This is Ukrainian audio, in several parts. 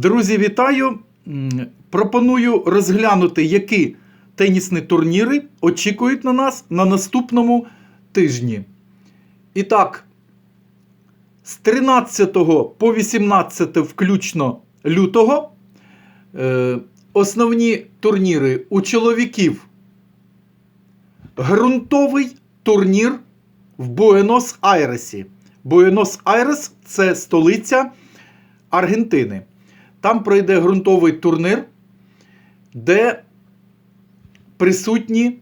Друзі, вітаю! Пропоную розглянути, які тенісні турніри очікують на нас на наступному тижні. І так, з 13 по 18 включно лютого е, основні турніри у чоловіків. Ґрунтовий турнір в Буенос-Айресі. Буенос-Айрес це столиця Аргентини. Там пройде ґрунтовий турнір, де присутні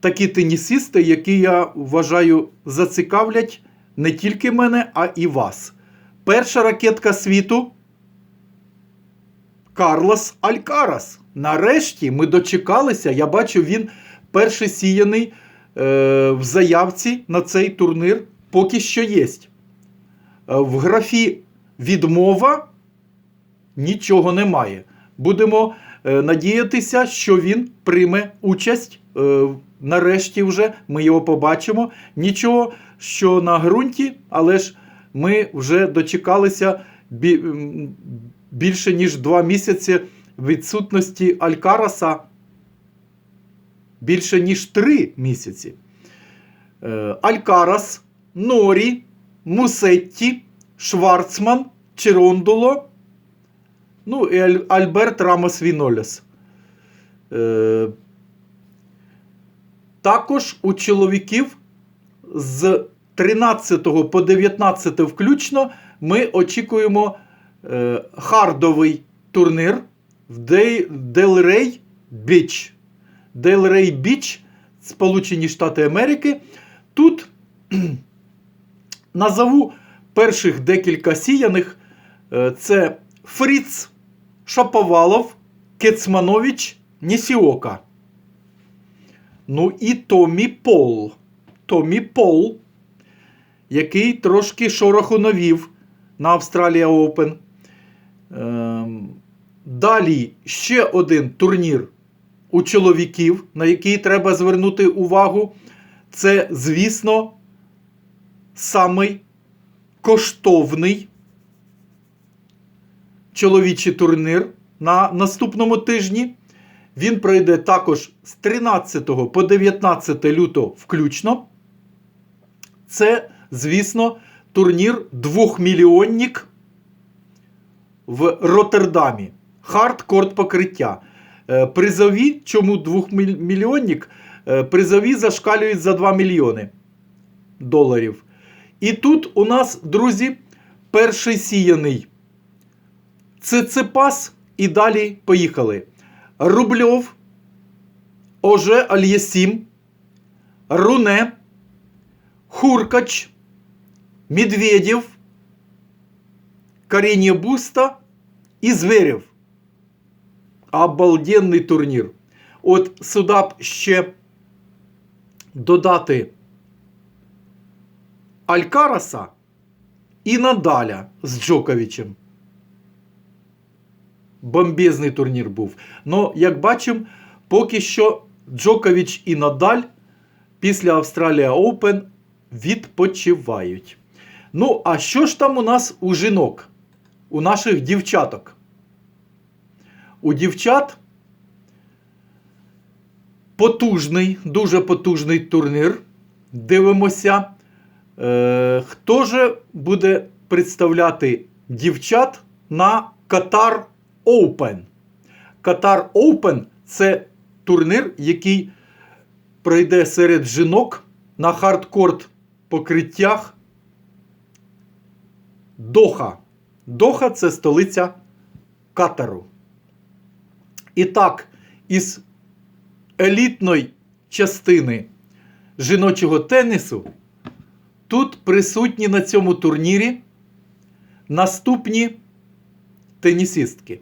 такі тенісисти, які я вважаю зацікавлять не тільки мене, а і вас. Перша ракетка світу Карлос Алькарас. Нарешті ми дочекалися. Я бачу, він перший сіяний е, в заявці на цей турнір поки що є. Е, в графі відмова нічого немає. Будемо е, надіятися, що він прийме участь. Е, нарешті вже ми його побачимо. Нічого, що на ґрунті, але ж ми вже дочекалися бі- більше ніж два місяці відсутності Алькараса. Більше ніж три місяці. Е, Алькарас, Норі, Мусетті, Шварцман, Черондоло, ну і Альберт Рамос Вінолес. Е, також у чоловіків з 13 по 19 включно ми очікуємо е, хардовий турнір в Делрей Біч. Делрей Біч, Сполучені Штати Америки. Тут назову перших декілька сіяних. Е, Це Фріц, Шаповалов, Кецманович, Нісіока. Ну і Томі Пол. Томі Пол, який трошки шороху навів на Австралія Open. Ем, Далі ще один турнір у чоловіків, на який треба звернути увагу. Це, звісно, самий коштовний чоловічий турнір на наступному тижні. Він пройде також з 13 по 19 лютого включно. Це, звісно, турнір двохмільйонник в Роттердамі. Хардкорт покриття. Е, Призові, чому двохмільйонник? Е, Призові зашкалюють за 2 мільйони доларів. І тут у нас, друзі, перший сіяний. Циципас і далі поїхали. Рубльов, Оже Альєсім, Руне, Хуркач, Медведєв, Карінє Буста і Зверєв. Обалденний турнір. От сюди б ще додати Алькараса і Надаля з Джоковичем. Бомбезний турнір був. Ну, як бачимо, поки що Джокович і Надаль після Австралія Open відпочивають. Ну, а що ж там у нас у жінок? У наших дівчаток? У дівчат потужний, дуже потужний турнір. Дивимося, е, хто же буде представляти дівчат на Катар Open. Катар Open це турнір, який пройде серед жінок на хардкорт покриттях Доха. Доха це столиця Катару. І так, із елітної частини жіночого тенісу тут присутні на цьому турнірі наступні тенісистки.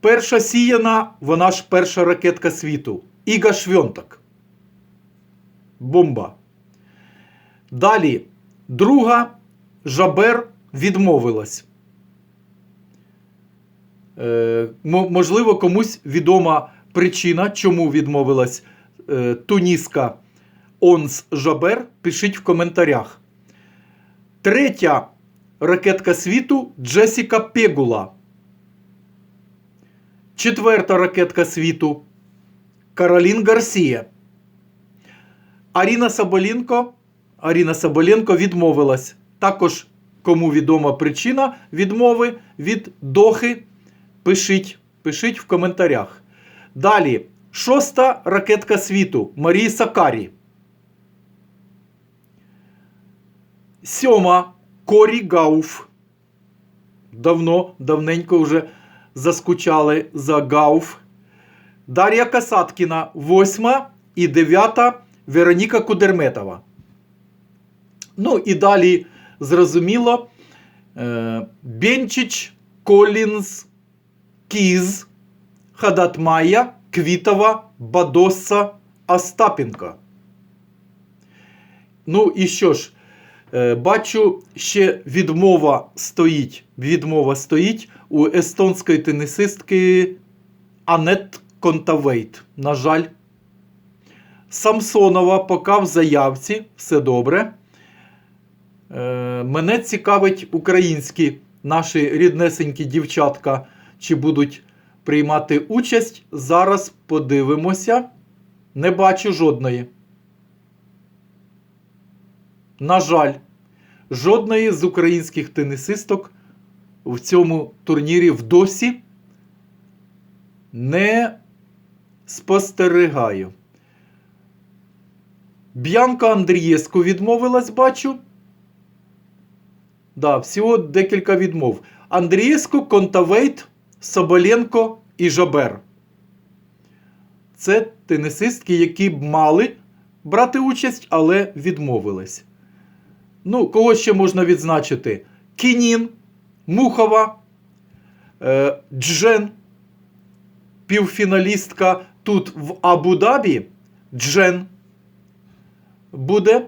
Перша сіяна, вона ж перша ракетка світу. Іга Швьонтак. Бомба. Далі, друга Жабер відмовилась. Е, можливо, комусь відома причина, чому відмовилась е, туніска Онс Жабер. Пишіть в коментарях. Третя ракетка світу Джесіка Пегула. Четверта ракетка світу Каролін Гарсія. Аріна Соболінко. Аріна Соболенко відмовилась. Також, кому відома причина відмови від Дохи, пишіть, пишіть в коментарях. Далі, шоста ракетка світу Марії Сакарі. Сьома Корі Гауф. Давно, давненько вже заскучали за Гауф. Дар'я Касаткіна, восьма і дев'ята Вероніка Кудерметова. Ну і далі, зрозуміло, е, Бенчич, Колінз, Кіз, Хадатмая, Квітова, Бадосса, Остапенко. Ну і що ж, бачу, ще відмова стоїть. Відмова стоїть у естонської тенісистки Анет Контавейт. На жаль, Самсонова поки в заявці, все добре. Е, мене цікавить українські наші ріднесенькі дівчатка, чи будуть приймати участь. Зараз подивимося. Не бачу жодної. На жаль, жодної з українських тенісисток в цьому турнірі в досі не спостерігаю. Б'янка Андрієску відмовилась, бачу. Да, всього декілька відмов. Андрієску, Контавейт, Соболенко і Жабер. Це тенісистки, які б мали брати участь, але відмовились. Ну, кого ще можна відзначити? Кінін, Мухова, е, Джен, півфіналістка тут в Абу-Дабі. Джен буде.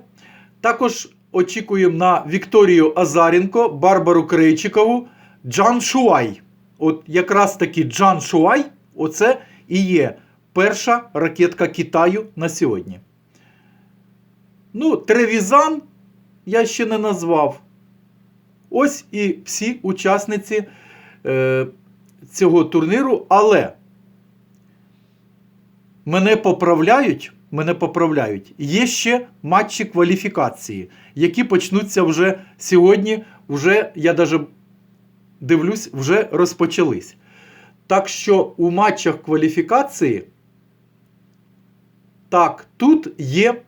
Також очікуємо на Вікторію Азаренко, Барбару Крейчикову, Джан Шуай. От якраз таки Джан Шуай, оце і є перша ракетка Китаю на сьогодні. Ну, Тревізан я ще не назвав. Ось і всі учасниці е, цього турніру, але мене поправляють. Мене поправляють. Є ще матчі кваліфікації, які почнуться вже сьогодні. Вже я даже дивлюсь, вже розпочались. Так що у матчах кваліфікації, так, тут є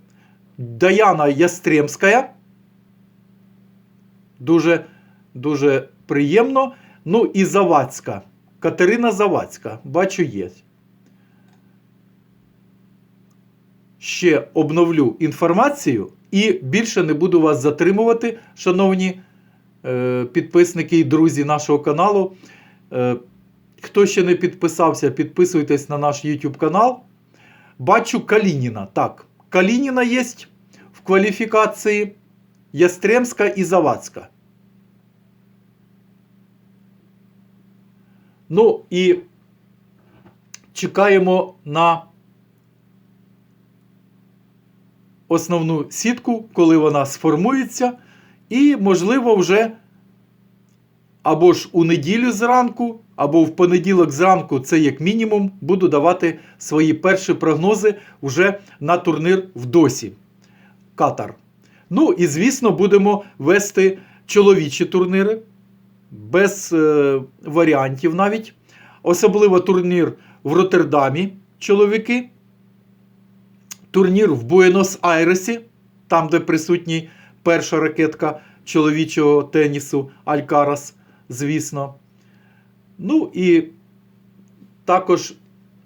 Даяна Ястремська. Дуже, дуже приємно. Ну і Завадська. Катерина Завадська. Бачу, є. ще обновлю інформацію і більше не буду вас затримувати, шановні е, підписники і друзі нашого каналу. Е, хто ще не підписався, підписуйтесь на наш YouTube канал. Бачу Калініна. Так, Калініна є в кваліфікації Ястремська і Завадська. Ну і чекаємо на основну сітку, коли вона сформується, і, можливо, вже або ж у неділю зранку, або в понеділок зранку, це як мінімум, буду давати свої перші прогнози вже на турнір в Досі. Катар. Ну і, звісно, будемо вести чоловічі турніри без е, варіантів навіть. Особливо турнір в Роттердамі чоловіки турнір в Буенос-Айресі, там, де присутній перша ракетка чоловічого тенісу Алькарас, звісно. Ну і також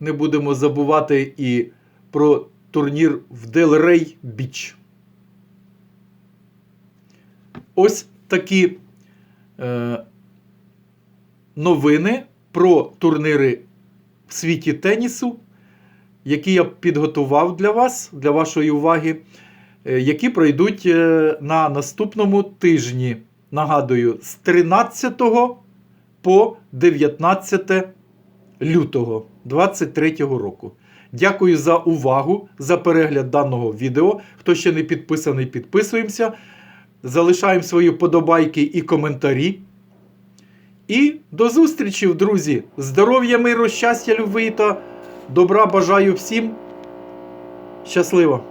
не будемо забувати і про турнір в Делрей Біч. Ось такі е, новини про турнири в світі тенісу які я підготував для вас, для вашої уваги, е, які пройдуть е, на наступному тижні. Нагадую, з 13 по 19 лютого 2023 року. Дякую за увагу, за перегляд даного відео. Хто ще не підписаний, підписуємося. Залишаємо свої подобайки і коментарі. І до зустрічі, друзі! Здоров'я, миру, щастя, любви та добра бажаю всім. Щасливо!